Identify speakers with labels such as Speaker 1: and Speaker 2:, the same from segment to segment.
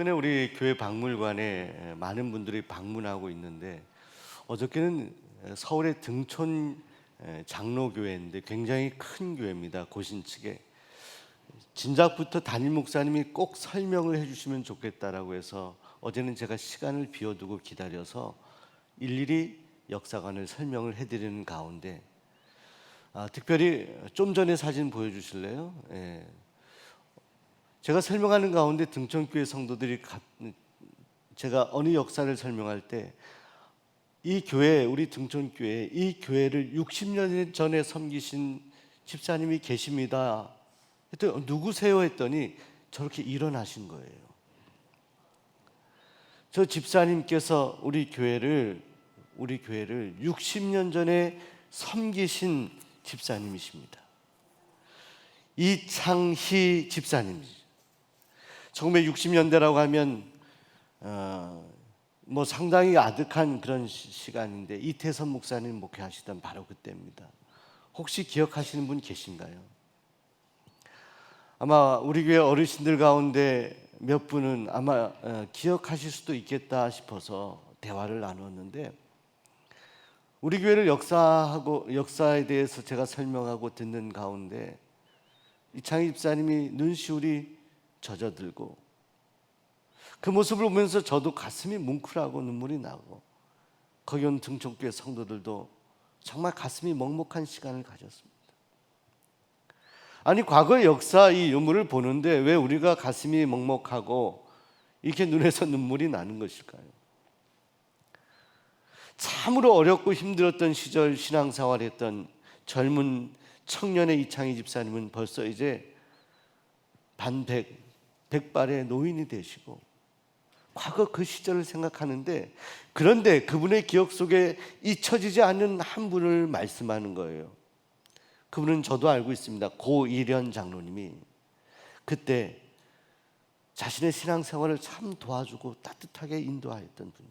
Speaker 1: 최근에 우리 교회 박물관에 많은 분들이 방문하고 있는데 어저께는 서울의 등촌 장로교회인데 굉장히 큰 교회입니다. 고신 측에 진작부터 담임 목사님이 꼭 설명을 해주시면 좋겠다라고 해서 어제는 제가 시간을 비워두고 기다려서 일일이 역사관을 설명을 해드리는 가운데 아, 특별히 좀 전에 사진 보여주실래요? 예. 제가 설명하는 가운데 등촌교회 성도들이 가- 제가 어느 역사를 설명할 때 이 교회 우리 등촌교회 이 교회를 60년 전에 섬기신 집사님이 계십니다. 했더니 누구세요 했더니 저렇게 일어나신 거예요. 저 집사님께서 우리 교회를 우리 교회를 60년 전에 섬기신 집사님이십니다. 이창희 집사님이죠. 1960년대라고 하면 어, 뭐 상당히 아득한 그런 시- 시간인데 이태선 목사님 목회하시던 바로 그때입니다. 혹시 기억하시는 분 계신가요? 아마 우리 교회 어르신들 가운데 몇 분은 아마 어, 기억하실 수도 있겠다 싶어서 대화를 나눴는데 우리 교회를 역사하고 역사에 대해서 제가 설명하고 듣는 가운데 이창희 집사님이 눈시울이 젖어들고 그 모습을 보면서 저도 가슴이 뭉클하고 눈물이 나고 거기 온 등촌교회 성도들도 정말 가슴이 먹먹한 시간을 가졌습니다. 아니 과거의 역사 이 유물을 보는데 왜 우리가 가슴이 먹먹하고 이렇게 눈에서 눈물이 나는 것일까요? 참으로 어렵고 힘들었던 시절 신앙생활했던 젊은 청년의 이창희 집사님은 벌써 이제 반백 백발의 노인이 되시고 과거 그 시절을 생각하는데 그런데 그분의 기억 속에 잊혀지지 않는 한 분을 말씀하는 거예요. 그분은 저도 알고 있습니다. 고일현 장로님이 그때 자신의 신앙생활을 참 도와주고 따뜻하게 인도하였던 분.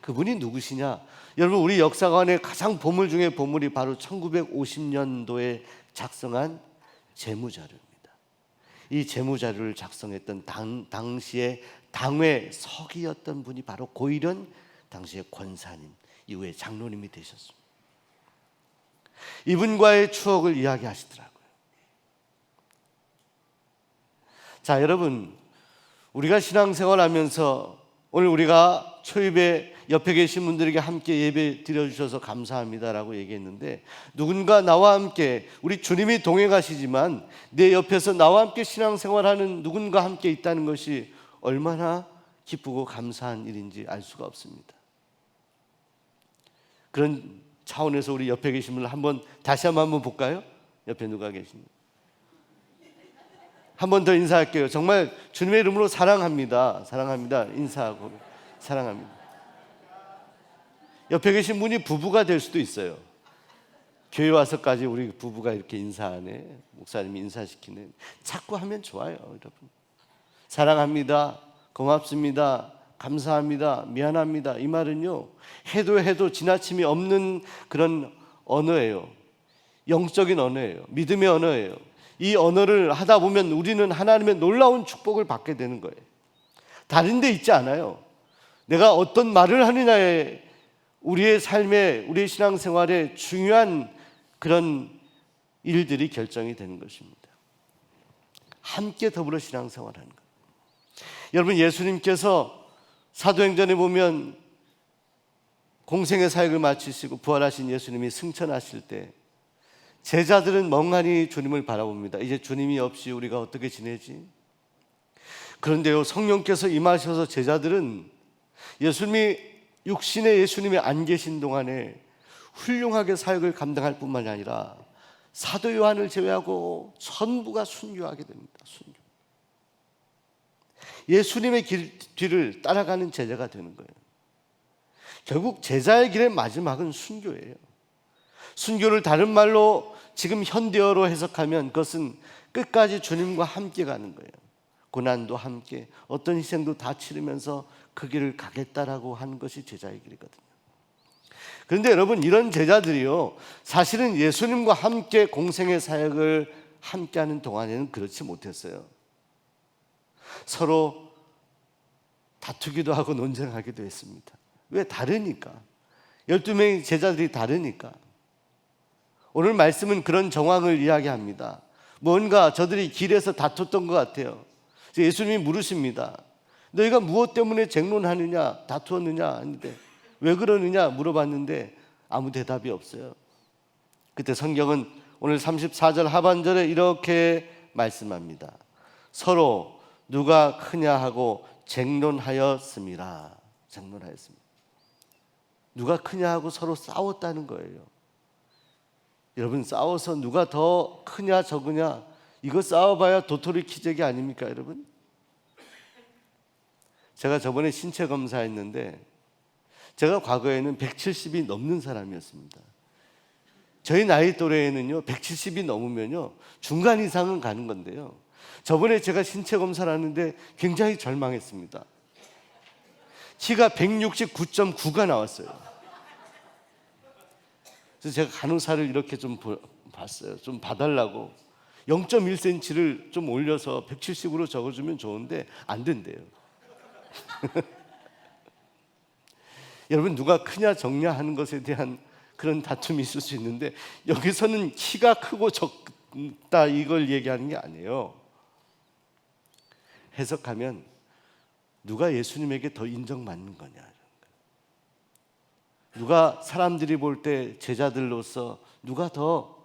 Speaker 1: 그분이 누구시냐? 여러분 우리 역사관의 가장 보물 중에 보물이 바로 1950년도에 작성한 재무자료입니다. 이 재무자료를 작성했던 당, 당시의 당회 서기였던 분이 바로 고일현 당시의 권사님 이후에 장로님이 되셨습니다. 이분과의 추억을 이야기하시더라고요. 자, 여러분, 우리가 신앙생활하면서 오늘 우리가 초입에 옆에 계신 분들에게 함께 예배 드려주셔서 감사합니다라고 얘기했는데 누군가 나와 함께 우리 주님이 동행하시지만 내 옆에서 나와 함께 신앙생활하는 누군가 함께 있다는 것이 얼마나 기쁘고 감사한 일인지 알 수가 없습니다. 그런 차원에서 우리 옆에 계신 분을 한번 다시 한번 한번 볼까요? 옆에 누가 계십니까? 한번 더 인사할게요. 정말 주님의 이름으로 사랑합니다. 사랑합니다. 인사하고 사랑합니다. 옆에 계신 분이 부부가 될 수도 있어요. 교회 와서까지 우리 부부가 이렇게 인사하네. 목사님이 인사시키네. 자꾸 하면 좋아요, 여러분. 사랑합니다. 고맙습니다. 감사합니다. 미안합니다. 이 말은요. 해도 해도 지나침이 없는 그런 언어예요. 영적인 언어예요. 믿음의 언어예요. 이 언어를 하다 보면 우리는 하나님의 놀라운 축복을 받게 되는 거예요. 다른 데 있지 않아요. 내가 어떤 말을 하느냐에 우리의 삶에 우리의 신앙생활에 중요한 그런 일들이 결정이 되는 것입니다. 함께 더불어 신앙생활하는 것. 여러분 예수님께서 사도행전에 보면 공생의 사역을 마치시고 부활하신 예수님이 승천하실 때 제자들은 멍하니 주님을 바라봅니다. 이제 주님이 없이 우리가 어떻게 지내지? 그런데요 성령께서 임하셔서 제자들은 예수님이 육신의 예수님이 안 계신 동안에 훌륭하게 사역을 감당할 뿐만이 아니라 사도 요한을 제외하고 전부가 순교하게 됩니다. 순교. 예수님의 길 뒤를 따라가는 제자가 되는 거예요. 결국 제자의 길의 마지막은 순교예요. 순교를 다른 말로 지금 현대어로 해석하면 그것은 끝까지 주님과 함께 가는 거예요. 고난도 함께 어떤 희생도 다 치르면서 그 길을 가겠다라고 하는 것이 제자의 길이거든요. 그런데 여러분 이런 제자들이요 사실은 예수님과 함께 공생의 사역을 함께하는 동안에는 그렇지 못했어요. 서로 다투기도 하고 논쟁하기도 했습니다. 왜 다르니까. 12명의 제자들이 다르니까. 오늘 말씀은 그런 정황을 이야기합니다. 뭔가 저들이 길에서 다퉜던 것 같아요. 예수님이 물으십니다. 너희가 무엇 때문에 쟁론하느냐, 다투었느냐 하는데 왜 그러느냐 물어봤는데 아무 대답이 없어요. 그때 성경은 오늘 34절 하반절에 이렇게 말씀합니다. 서로 누가 크냐 하고 쟁론하였습니다. 쟁론하였습니다. 누가 크냐 하고 서로 싸웠다는 거예요. 여러분 싸워서 누가 더 크냐 적으냐 이거 싸워봐야 도토리 키재기 아닙니까 여러분? 제가 저번에 신체 검사했는데 제가 과거에는 170이 넘는 사람이었습니다. 저희 나이 또래에는요 170이 넘으면요 중간 이상은 가는 건데요. 저번에 제가 신체 검사를 하는데 굉장히 절망했습니다. 키가 169.9가 나왔어요. 그래서 제가 간호사를 이렇게 좀 보- 봤어요. 좀 봐달라고 0.1cm를 좀 올려서 170으로 적어주면 좋은데 안 된대요. 여러분 누가 크냐 적냐 하는 것에 대한 그런 다툼이 있을 수 있는데 여기서는 키가 크고 적다 이걸 얘기하는 게 아니에요. 해석하면 누가 예수님에게 더 인정받는 거냐. 누가 사람들이 볼 때 제자들로서 누가 더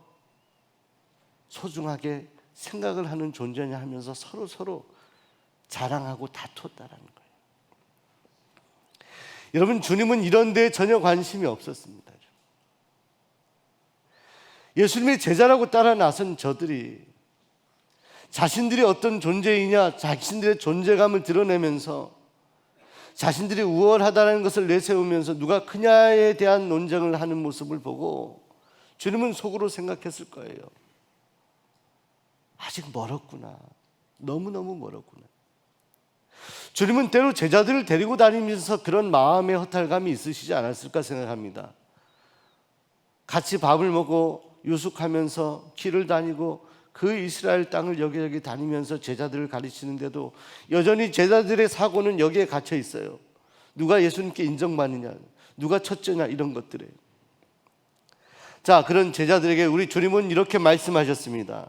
Speaker 1: 소중하게 생각을 하는 존재냐 하면서 서로 서로 자랑하고 다투었다라는 거예요. 여러분 주님은 이런 데 전혀 관심이 없었습니다. 예수님의 제자라고 따라 나선 저들이 자신들이 어떤 존재이냐 자신들의 존재감을 드러내면서 자신들이 우월하다는 것을 내세우면서 누가 크냐에 대한 논쟁을 하는 모습을 보고 주님은 속으로 생각했을 거예요. 아직 멀었구나. 너무너무 멀었구나. 주님은 때로 제자들을 데리고 다니면서 그런 마음의 허탈감이 있으시지 않았을까 생각합니다. 같이 밥을 먹고 유숙하면서 길을 다니고 그 이스라엘 땅을 여기저기 다니면서 제자들을 가르치는데도 여전히 제자들의 사고는 여기에 갇혀 있어요. 누가 예수님께 인정받느냐, 누가 첫째냐 이런 것들에. 자, 그런 제자들에게 우리 주님은 이렇게 말씀하셨습니다.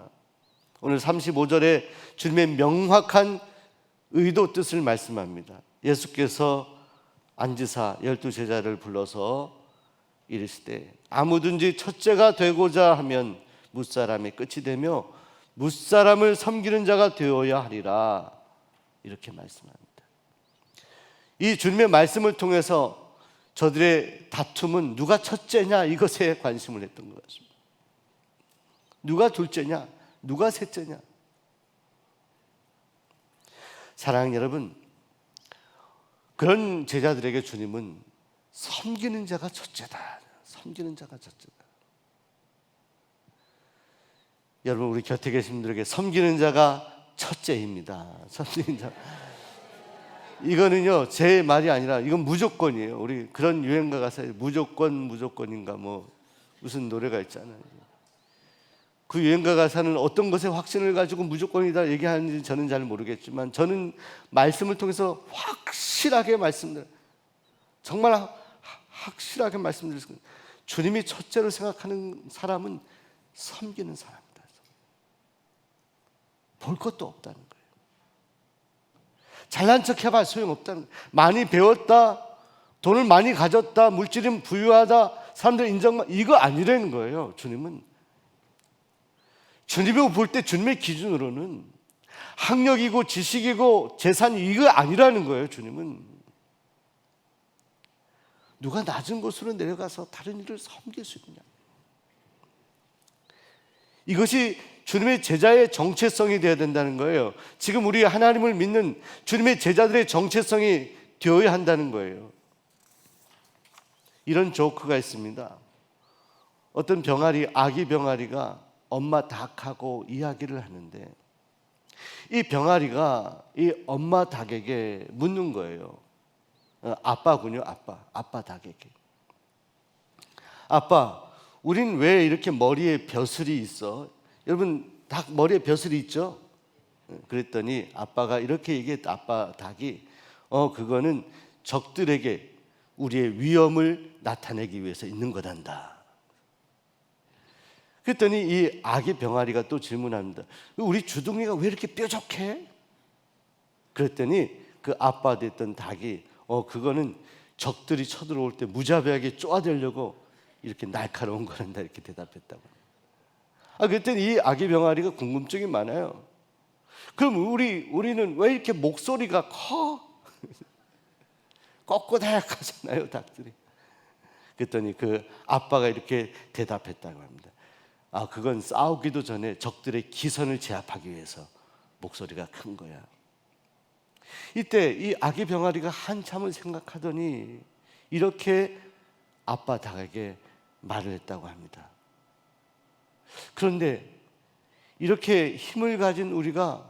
Speaker 1: 오늘 35절에 주님의 명확한 의도 뜻을 말씀합니다. 예수께서 앉으사 열두 제자를 불러서 이르시되 아무든지 첫째가 되고자 하면 무사람의 끝이 되며 무사람을 섬기는 자가 되어야 하리라 이렇게 말씀합니다. 이 주님의 말씀을 통해서 저들의 다툼은 누가 첫째냐 이것에 관심을 했던 것 같습니다. 누가 둘째냐, 누가 셋째냐. 사랑하는 여러분, 그런 제자들에게 주님은 섬기는 자가 첫째다. 섬기는 자가 첫째다. 여러분 우리 곁에 계신 분들에게 섬기는 자가 첫째입니다. 섬기는 자. 이거는요 제 말이 아니라 이건 무조건이에요. 우리 그런 유행가 가사에 무조건 무조건인가 뭐 무슨 노래가 있잖아요. 그 유행가 가사는 어떤 것에 확신을 가지고 무조건이다 얘기하는지 저는 잘 모르겠지만 저는 말씀을 통해서 확실하게 말씀들 정말 하- 확실하게 말씀드렸습니다. 주님이 첫째로 생각하는 사람은 섬기는 사람이다. 볼 것도 없다는 거예요. 잘난 척 해봐 소용없다는 거예요. 많이 배웠다, 돈을 많이 가졌다, 물질은 부유하다, 사람들 인정 이거 아니라는 거예요. 주님은 주님이 볼때 주님의 기준으로는 학력이고 지식이고 재산이 이거 아니라는 거예요. 주님은 누가 낮은 곳으로 내려가서 다른 일을 섬길 수 있느냐. 이것이 주님의 제자의 정체성이 되어야 된다는 거예요. 지금 우리 하나님을 믿는 주님의 제자들의 정체성이 되어야 한다는 거예요. 이런 조크가 있습니다. 어떤 병아리, 아기 병아리가 엄마 닭하고 이야기를 하는데 이 병아리가 이 엄마 닭에게 묻는 거예요. 어, 아빠군요, 아빠. 아빠 닭에게. 아빠, 우린 왜 이렇게 머리에 벼슬이 있어? 여러분, 닭 머리에 벼슬이 있죠? 그랬더니 아빠가 이렇게 얘기했다. 아빠 닭이 어 그거는 적들에게 우리의 위험을 나타내기 위해서 있는 거단다. 그랬더니 이 아기 병아리가 또 질문합니다. 우리 주둥이가 왜 이렇게 뾰족해? 그랬더니 그 아빠 됐던 닭이 어 그거는 적들이 쳐들어올 때 무자비하게 쪼아대려고 이렇게 날카로운 거란다 이렇게 대답했다고. 아 그랬더니 이 아기 병아리가 궁금증이 많아요. 그럼 우리 우리는 왜 이렇게 목소리가 커? 꺾고다약하잖아요 닭들이. 그랬더니 그 아빠가 이렇게 대답했다고 합니다. 아 그건 싸우기도 전에 적들의 기선을 제압하기 위해서 목소리가 큰 거야. 이때 이 아기 병아리가 한참을 생각하더니 이렇게 아빠 닭에게 말을 했다고 합니다. 그런데 이렇게 힘을 가진 우리가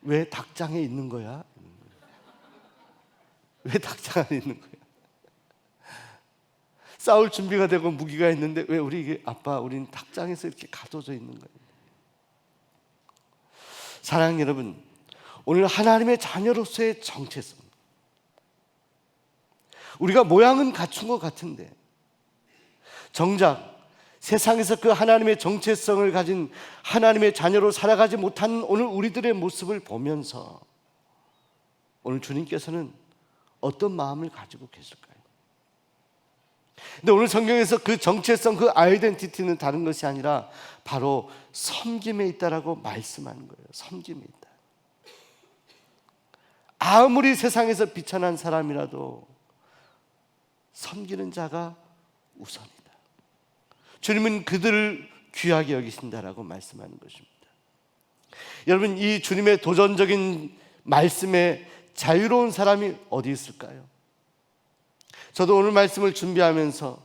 Speaker 1: 왜 닭장에 있는 거야? 왜 닭장 안에 있는 거야? 싸울 준비가 되고 무기가 있는데 왜 우리 아빠 우리는 닭장에서 이렇게 가둬져 있는 거예요? 사랑 여러분, 오늘 하나님의 자녀로서의 정체성. 우리가 모양은 갖춘 것 같은데 정작 세상에서 그 하나님의 정체성을 가진 하나님의 자녀로 살아가지 못하는 오늘 우리들의 모습을 보면서 오늘 주님께서는 어떤 마음을 가지고 계실까요? 근데 오늘 성경에서 그 정체성, 그 아이덴티티는 다른 것이 아니라 바로 섬김에 있다라고 말씀하는 거예요. 섬김에 있다. 아무리 세상에서 비천한 사람이라도 섬기는 자가 우선이다. 주님은 그들을 귀하게 여기신다라고 말씀하는 것입니다. 여러분 이 주님의 도전적인 말씀에 자유로운 사람이 어디 있을까요? 저도 오늘 말씀을 준비하면서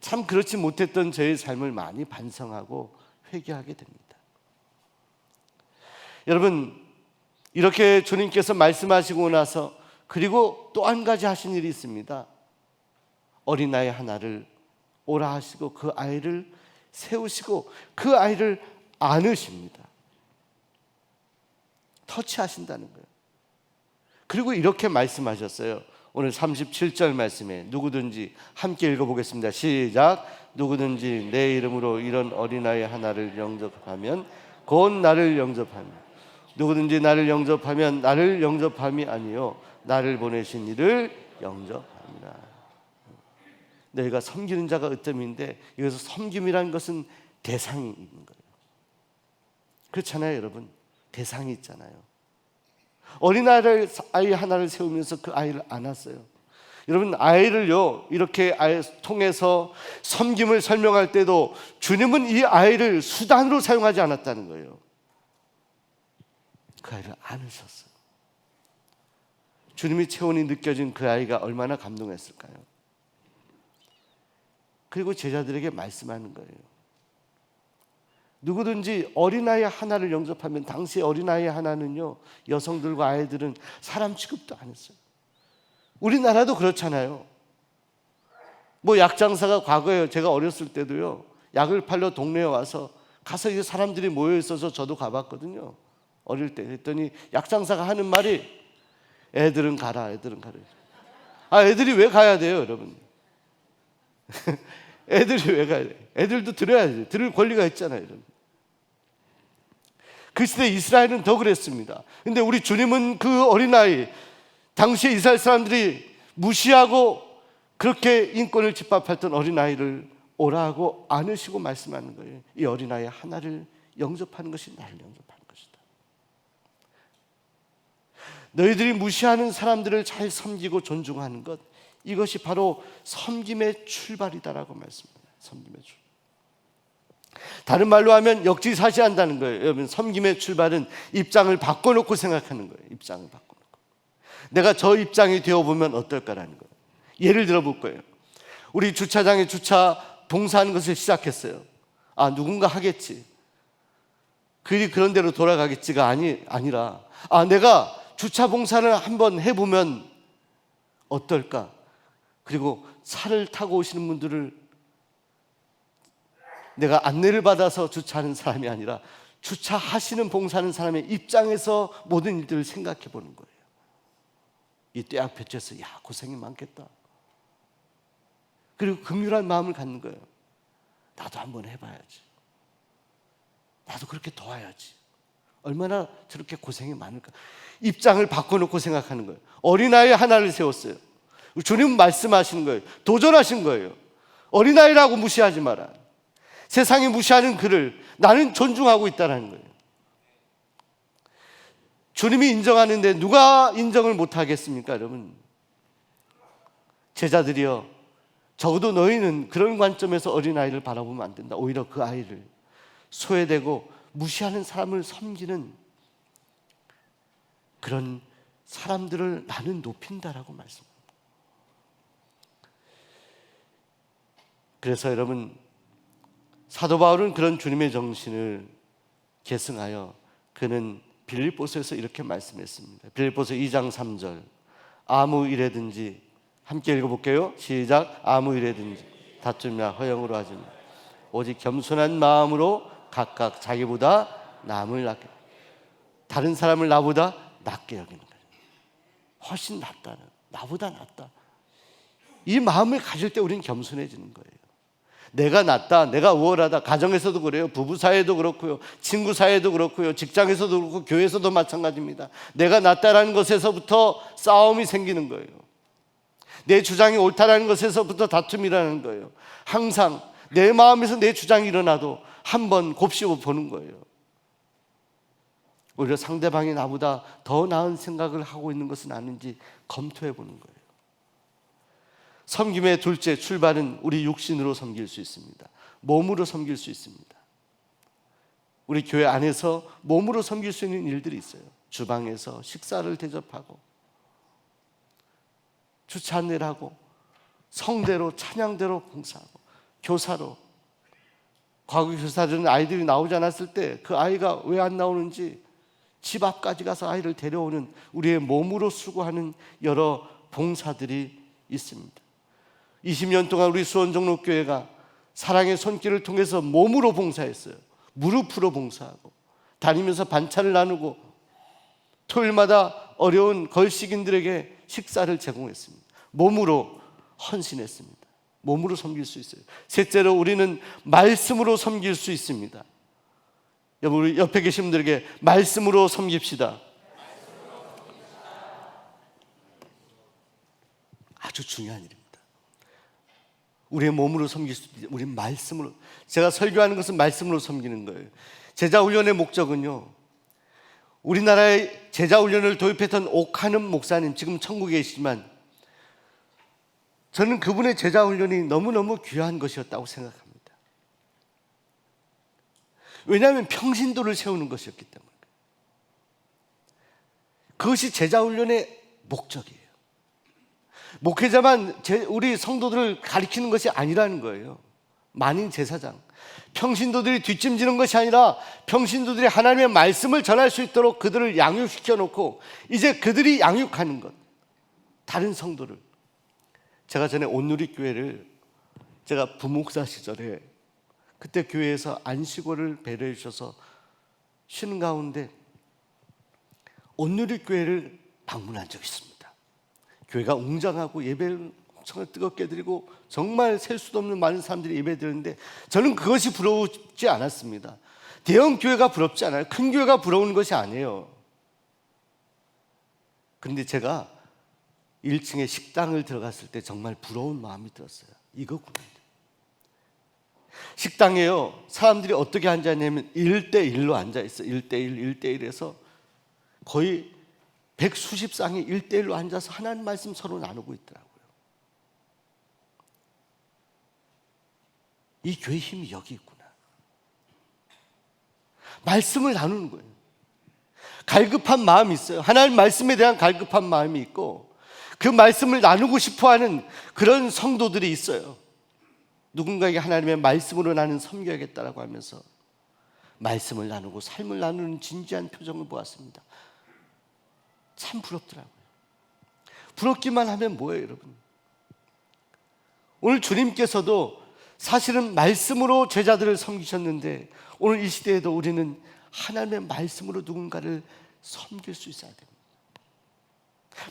Speaker 1: 참 그렇지 못했던 저의 삶을 많이 반성하고 회개하게 됩니다. 여러분 이렇게 주님께서 말씀하시고 나서 그리고 또 한 가지 하신 일이 있습니다. 어린아이 하나를 오라 하시고 그 아이를 세우시고 그 아이를 안으십니다. 터치하신다는 거예요. 그리고 이렇게 말씀하셨어요. 오늘 37절 말씀에 누구든지 함께 읽어보겠습니다. 시작. 누구든지 내 이름으로 이런 어린아이 하나를 영접하면 곧 나를 영접하며 누구든지 나를 영접하면 나를 영접함이 아니요 나를 보내신 이를 영접합니다. 너희가 섬기는 자가 어뜸인데 여기서 섬김이라는 것은 대상이 있는 거예요. 그렇잖아요, 여러분. 대상이 있잖아요. 어린아이를 아이 하나를 세우면서 그 아이를 안았어요. 여러분 아이를요 이렇게 아이 통해서 섬김을 설명할 때도 주님은 이 아이를 수단으로 사용하지 않았다는 거예요. 그 아이를 안으셨어요. 주님의 체온이 느껴진 그 아이가 얼마나 감동했을까요? 그리고 제자들에게 말씀하는 거예요. 누구든지 어린아이 하나를 영접하면 당시 어린아이 하나는요 여성들과 아이들은 사람 취급도 안 했어요. 우리나라도 그렇잖아요. 뭐 약장사가 과거에 제가 어렸을 때도요 약을 팔러 동네에 와서 가서 이제 사람들이 모여 있어서 저도 가봤거든요. 어릴 때 했더니 약장사가 하는 말이 애들은 가라, 애들은 가라. 아 애들이 왜 가야 돼요, 여러분? 애들이 왜 가야 돼? 애들도 들어야지. 들을 권리가 있잖아요, 여러분. 그 시대 이스라엘은 더 그랬습니다. 근데 우리 주님은 그 어린아이, 당시에 이스라엘 사람들이 무시하고 그렇게 인권을 짓밟았던 어린아이를 오라고 안으시고 말씀하는 거예요. 이 어린아이 하나를 영접하는 것이 나를 영접하는 것이다. 너희들이 무시하는 사람들을 잘 섬기고 존중하는 것, 이것이 바로 섬김의 출발이다라고 말씀합니다. 섬김의 출. 다른 말로 하면 역지사지한다는 거예요. 여러분 섬김의 출발은 입장을 바꿔놓고 생각하는 거예요. 입장을 바꿔놓고. 내가 저 입장이 되어 보면 어떨까라는 거예요. 예를 들어 볼 거예요. 우리 주차장에 주차 봉사하는 것을 시작했어요. 아 누군가 하겠지. 그리 그런 대로 돌아가겠지가 아니 아니라 아 내가 주차 봉사를 한번 해보면 어떨까? 그리고 차를 타고 오시는 분들을 내가 안내를 받아서 주차하는 사람이 아니라 주차하시는 봉사하는 사람의 입장에서 모든 일들을 생각해 보는 거예요. 이 떼약 볕에서 야 고생이 많겠다. 그리고 긍휼한 마음을 갖는 거예요. 나도 한번 해봐야지. 나도 그렇게 도와야지. 얼마나 저렇게 고생이 많을까. 입장을 바꿔놓고 생각하는 거예요. 어린아이 하나를 세웠어요. 주님 말씀하시는 거예요. 도전하신 거예요. 어린아이라고 무시하지 마라. 세상이 무시하는 그를 나는 존중하고 있다는 거예요. 주님이 인정하는데 누가 인정을 못 하겠습니까, 여러분? 제자들이여, 적어도 너희는 그런 관점에서 어린아이를 바라보면 안 된다. 오히려 그 아이를 소외되고 무시하는 사람을 섬기는 그런 사람들을 나는 높인다라고 말씀합니다. 그래서 여러분 사도 바울은 그런 주님의 정신을 계승하여 그는 빌립보서에서 이렇게 말씀했습니다. 빌립보서 2장 3절 아무 일에든지 함께 읽어 볼게요. 시작 아무 일에든지 다툼이나 허영으로 하지 마. 오직 겸손한 마음으로 각각 자기보다 남을 낫게 다른 사람을 나보다 낫게 여기는 거예요. 훨씬 낫다는 나보다 낫다. 이 마음을 가질 때 우리는 겸손해지는 거예요. 내가 낫다, 내가 우월하다. 가정에서도 그래요. 부부 사이에도 그렇고요. 친구 사이에도 그렇고요. 직장에서도 그렇고 교회에서도 마찬가지입니다. 내가 낫다라는 것에서부터 싸움이 생기는 거예요. 내 주장이 옳다라는 것에서부터 다툼이라는 거예요. 항상 내 마음에서 내 주장이 일어나도 한 번 곱씹어 보는 거예요. 오히려 상대방이 나보다 더 나은 생각을 하고 있는 것은 아닌지 검토해 보는 거예요. 섬김의 둘째 출발은 우리 육신으로 섬길 수 있습니다. 몸으로 섬길 수 있습니다. 우리 교회 안에서 몸으로 섬길 수 있는 일들이 있어요. 주방에서 식사를 대접하고 주찬을 하고 성대로 찬양대로 봉사하고 교사로 과거 교사들은 아이들이 나오지 않았을 때 그 아이가 왜 안 나오는지 집 앞까지 가서 아이를 데려오는 우리의 몸으로 수고하는 여러 봉사들이 있습니다. 20년 동안 우리 수원정록교회가 사랑의 손길을 통해서 몸으로 봉사했어요. 무릎으로 봉사하고 다니면서 반찬을 나누고 토요일마다 어려운 걸식인들에게 식사를 제공했습니다. 몸으로 헌신했습니다. 몸으로 섬길 수 있어요. 셋째로 우리는 말씀으로 섬길 수 있습니다. 우리 옆에 계신 분들에게 말씀으로 섬깁시다. 아주 중요한 일입니다. 우리의 몸으로 섬길 수 있습니다. 우리 말씀으로 제가 설교하는 것은 말씀으로 섬기는 거예요. 제자 훈련의 목적은요. 우리나라에 제자 훈련을 도입했던 옥하는 목사님 지금 천국에 계시지만 저는 그분의 제자 훈련이 너무너무 귀한 것이었다고 생각합니다. 왜냐하면 평신도를 세우는 것이었기 때문에. 그것이 제자 훈련의 목적이에요. 목회자만 우리 성도들을 가리키는 것이 아니라는 거예요. 만인 제사장. 평신도들이 뒷짐지는 것이 아니라 평신도들이 하나님의 말씀을 전할 수 있도록 그들을 양육시켜 놓고 이제 그들이 양육하는 것. 다른 성도를. 제가 전에 온누리 교회를 제가 부목사 시절에 그때 교회에서 안식월을 배려해 주셔서 쉬는 가운데 온누리 교회를 방문한 적이 있습니다. 교회가 웅장하고 예배를 엄청 뜨겁게 드리고 정말 셀 수도 없는 많은 사람들이 예배 드리는데 저는 그것이 부러우지 않았습니다. 대형 교회가 부럽지 않아요. 큰 교회가 부러운 것이 아니에요. 그런데 제가 1층에 식당을 들어갔을 때 정말 부러운 마음이 들었어요. 이거구나. 식당에요. 사람들이 어떻게 앉았냐면 1대1로 앉아있어. 1대1, 1대1에서 거의 백수십 쌍이 1대1로 앉아서 하나님 말씀 서로 나누고 있더라고요. 이 교회 힘이 여기 있구나. 말씀을 나누는 거예요. 갈급한 마음이 있어요. 하나님 말씀에 대한 갈급한 마음이 있고 그 말씀을 나누고 싶어 하는 그런 성도들이 있어요. 누군가에게 하나님의 말씀으로 나는 섬겨야겠다라고 하면서 말씀을 나누고 삶을 나누는 진지한 표정을 보았습니다. 참 부럽더라고요. 부럽기만 하면 뭐예요, 여러분? 오늘 주님께서도 사실은 말씀으로 제자들을 섬기셨는데 오늘 이 시대에도 우리는 하나님의 말씀으로 누군가를 섬길 수 있어야 됩니다.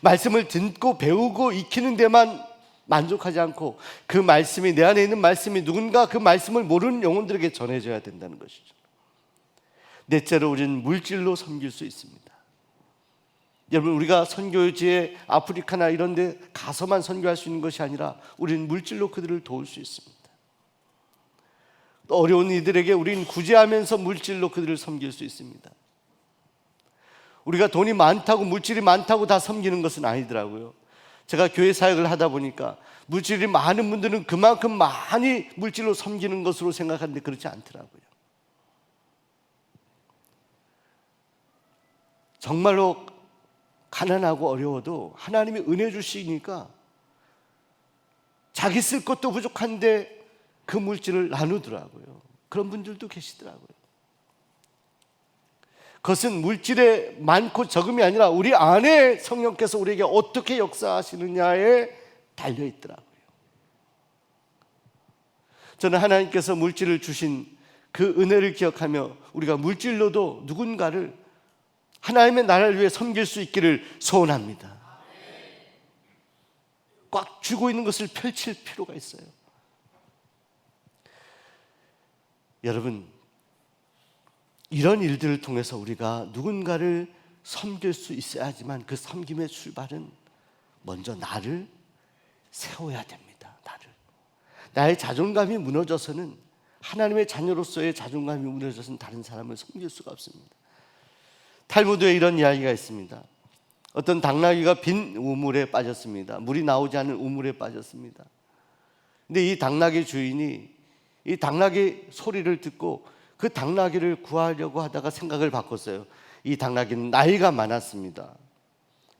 Speaker 1: 말씀을 듣고 배우고 익히는 데만 만족하지 않고 그 말씀이 내 안에 있는 말씀이 누군가 그 말씀을 모르는 영혼들에게 전해져야 된다는 것이죠. 넷째로 우리는 물질로 섬길 수 있습니다. 여러분 우리가 선교지에 아프리카나 이런 데 가서만 선교할 수 있는 것이 아니라 우리는 물질로 그들을 도울 수 있습니다. 또 어려운 이들에게 우리는 구제하면서 물질로 그들을 섬길 수 있습니다. 우리가 돈이 많다고 물질이 많다고 다 섬기는 것은 아니더라고요. 제가 교회 사역을 하다 보니까 물질이 많은 분들은 그만큼 많이 물질로 섬기는 것으로 생각하는데 그렇지 않더라고요. 정말로 가난하고 어려워도 하나님이 은혜 주시니까 자기 쓸 것도 부족한데 그 물질을 나누더라고요. 그런 분들도 계시더라고요. 그것은 물질에 많고 적음이 아니라 우리 안에 성령께서 우리에게 어떻게 역사하시느냐에 달려 있더라고요. 저는 하나님께서 물질을 주신 그 은혜를 기억하며 우리가 물질로도 누군가를 하나님의 나라를 위해 섬길 수 있기를 소원합니다. 꽉 쥐고 있는 것을 펼칠 필요가 있어요. 여러분, 이런 일들을 통해서 우리가 누군가를 섬길 수 있어야지만 그 섬김의 출발은 먼저 나를 세워야 됩니다. 나를. 나의 자존감이 무너져서는 하나님의 자녀로서의 자존감이 무너져서는 다른 사람을 섬길 수가 없습니다. 탈무드에 이런 이야기가 있습니다. 어떤 당나귀가 빈 우물에 빠졌습니다. 물이 나오지 않은 우물에 빠졌습니다. 근데 이 당나귀 주인이 이 당나귀 소리를 듣고 그 당나귀를 구하려고 하다가 생각을 바꿨어요. 이 당나귀는 나이가 많았습니다.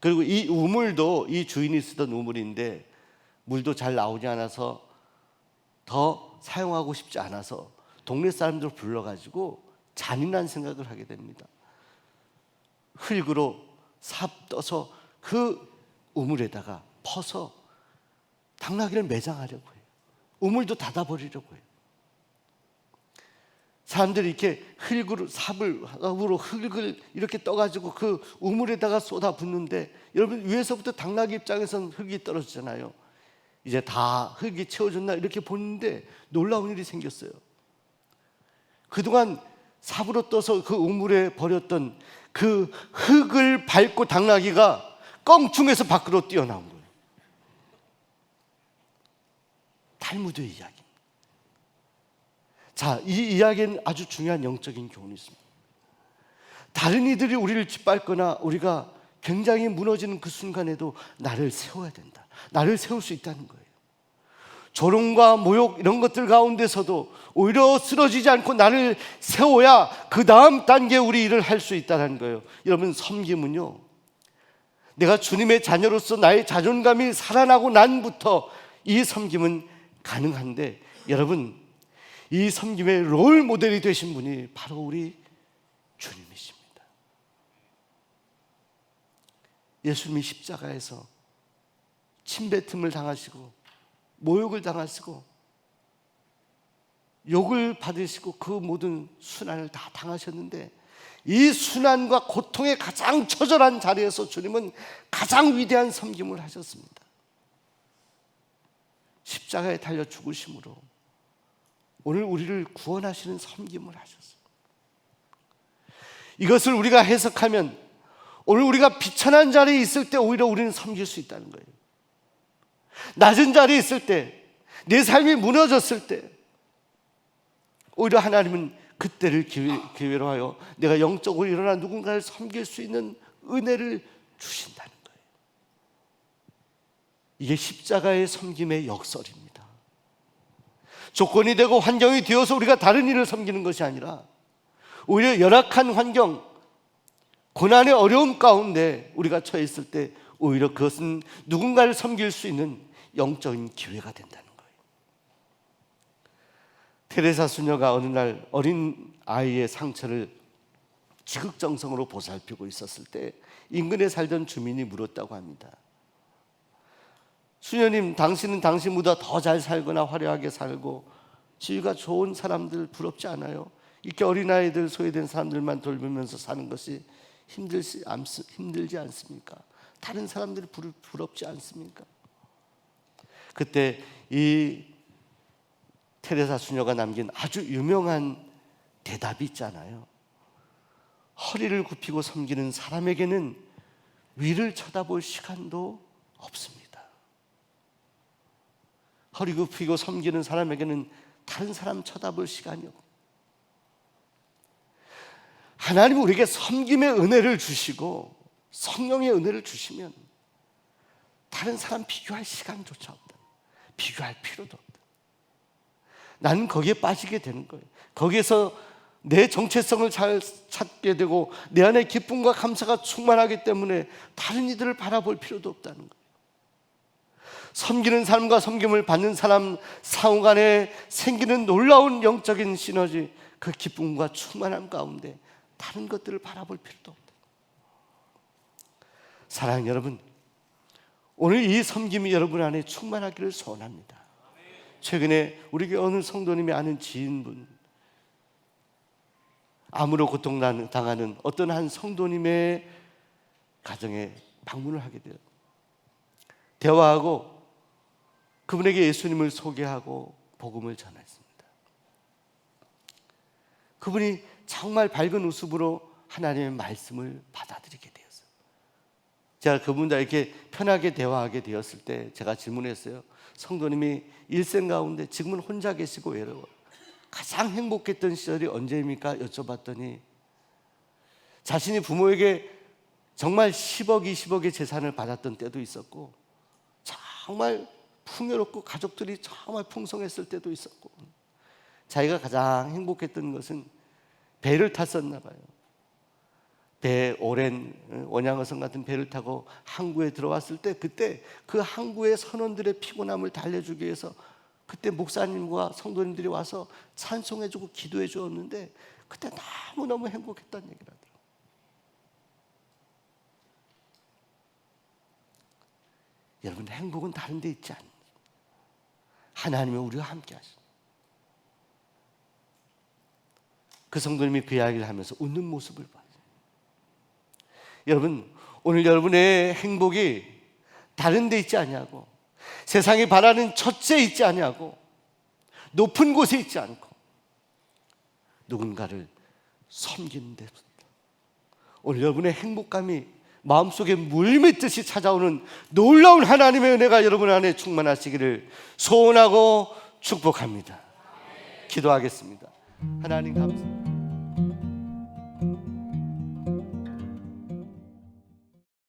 Speaker 1: 그리고 이 우물도 이 주인이 쓰던 우물인데 물도 잘 나오지 않아서 더 사용하고 싶지 않아서 동네 사람들 불러가지고 잔인한 생각을 하게 됩니다. 흙으로 삽 떠서 그 우물에다가 퍼서 당나귀를 매장하려고 해요. 우물도 닫아버리려고 해요. 사람들이 이렇게 흙으로 삽을 삽으로 흙을 이렇게 떠가지고 그 우물에다가 쏟아 붓는데 여러분 위에서부터 당나귀 입장에서는 흙이 떨어지잖아요. 이제 다 흙이 채워졌나 이렇게 보는데 놀라운 일이 생겼어요. 그동안 삽으로 떠서 그 우물에 버렸던 그 흙을 밟고 당나귀가 껑충해서 밖으로 뛰어나온 거예요. 탈무드의 이야기. 자, 이 이야기는 아주 중요한 영적인 교훈이 있습니다. 다른 이들이 우리를 짓밟거나 우리가 굉장히 무너지는 그 순간에도 나를 세워야 된다. 나를 세울 수 있다는 거예요. 조롱과 모욕 이런 것들 가운데서도 오히려 쓰러지지 않고 나를 세워야 그 다음 단계 우리 일을 할 수 있다는 거예요. 여러분 섬김은요. 내가 주님의 자녀로서 나의 자존감이 살아나고 난부터 이 섬김은 가능한데 여러분 이 섬김의 롤 모델이 되신 분이 바로 우리 주님이십니다. 예수님이 십자가에서 침뱉음을 당하시고 모욕을 당하시고 욕을 받으시고 그 모든 순환을 다 당하셨는데 이 순환과 고통의 가장 처절한 자리에서 주님은 가장 위대한 섬김을 하셨습니다. 십자가에 달려 죽으심으로 오늘 우리를 구원하시는 섬김을 하셨어요. 이것을 우리가 해석하면 오늘 우리가 비천한 자리에 있을 때 오히려 우리는 섬길 수 있다는 거예요. 낮은 자리에 있을 때, 내 삶이 무너졌을 때, 오히려 하나님은 그때를 기회, 로 하여 내가 영적으로 일어나 누군가를 섬길 수 있는 은혜를 주신다는 거예요. 이게 십자가의 섬김의 역설입니다. 조건이 되고 환경이 되어서 우리가 다른 일을 섬기는 것이 아니라 오히려 열악한 환경, 고난의 어려움 가운데 우리가 처해 있을 때 오히려 그것은 누군가를 섬길 수 있는 영적인 기회가 된다는 거예요. 테레사 수녀가 어느 날 어린 아이의 상처를 지극정성으로 보살피고 있었을 때 인근에 살던 주민이 물었다고 합니다. 수녀님, 당신은 당신보다 더 잘 살거나 화려하게 살고 지위가 좋은 사람들 부럽지 않아요? 이렇게 어린아이들, 소외된 사람들만 돌보면서 사는 것이 힘들지, 않습니까? 다른 사람들이 부럽지 않습니까? 그때 이 테레사 수녀가 남긴 아주 유명한 대답이 있잖아요. 허리를 굽히고 섬기는 사람에게는 위를 쳐다볼 시간도 없습니다. 허리 굽히고 섬기는 사람에게는 다른 사람 쳐다볼 시간이 없. 하나님 우리에게 섬김의 은혜를 주시고 성령의 은혜를 주시면 다른 사람 비교할 시간조차 없다. 비교할 필요도 없다. 나는 거기에 빠지게 되는 거예요. 거기에서 내 정체성을 잘 찾게 되고 내 안에 기쁨과 감사가 충만하기 때문에 다른 이들을 바라볼 필요도 없다는 거예요. 섬기는 사람과 섬김을 받는 사람 상호 간에 생기는 놀라운 영적인 시너지 그 기쁨과 충만함 가운데 다른 것들을 바라볼 필요도 없다. 사랑하는 여러분, 오늘 이 섬김이 여러분 안에 충만하기를 소원합니다. 최근에 우리 어느 성도님이 아는 지인분 암으로 고통당하는 어떤 한 성도님의 가정에 방문을 하게 돼요. 대화하고 그분에게 예수님을 소개하고 복음을 전했습니다. 그분이 정말 밝은 웃음으로 하나님의 말씀을 받아들이게 되었어요. 제가 그분과 이렇게 편하게 대화하게 되었을 때 제가 질문했어요. 성도님이 일생 가운데 지금은 혼자 계시고 외로워. 가장 행복했던 시절이 언제입니까? 여쭤봤더니 자신이 부모에게 정말 10억, 20억의 재산을 받았던 때도 있었고 정말 풍요롭고 가족들이 정말 풍성했을 때도 있었고 자기가 가장 행복했던 것은 배를 탔었나 봐요. 배 오랜 어, 원양어선 같은 배를 타고 항구에 들어왔을 때 그때 그 항구의 선원들의 피곤함을 달래주기 위해서 그때 목사님과 성도님들이 와서 찬송해주고 기도해 주었는데 그때 너무 너무 행복했다는 얘기를 하더라고요. 여러분 행복은 다른 데 있지 않습니다. 하나님이 우리와 함께 하십니다. 그 성도님이 그 이야기를 하면서 웃는 모습을 봤어요. 여러분 오늘 여러분의 행복이 다른 데 있지 않냐고 세상이 바라는 첫째 있지 않냐고 높은 곳에 있지 않고 누군가를 섬기는 데입니다. 오늘 여러분의 행복감이 마음속에 물밀듯이 찾아오는 놀라운 하나님의 은혜가 여러분 안에 충만하시기를 소원하고 축복합니다. 기도하겠습니다. 하나님 감사합니다.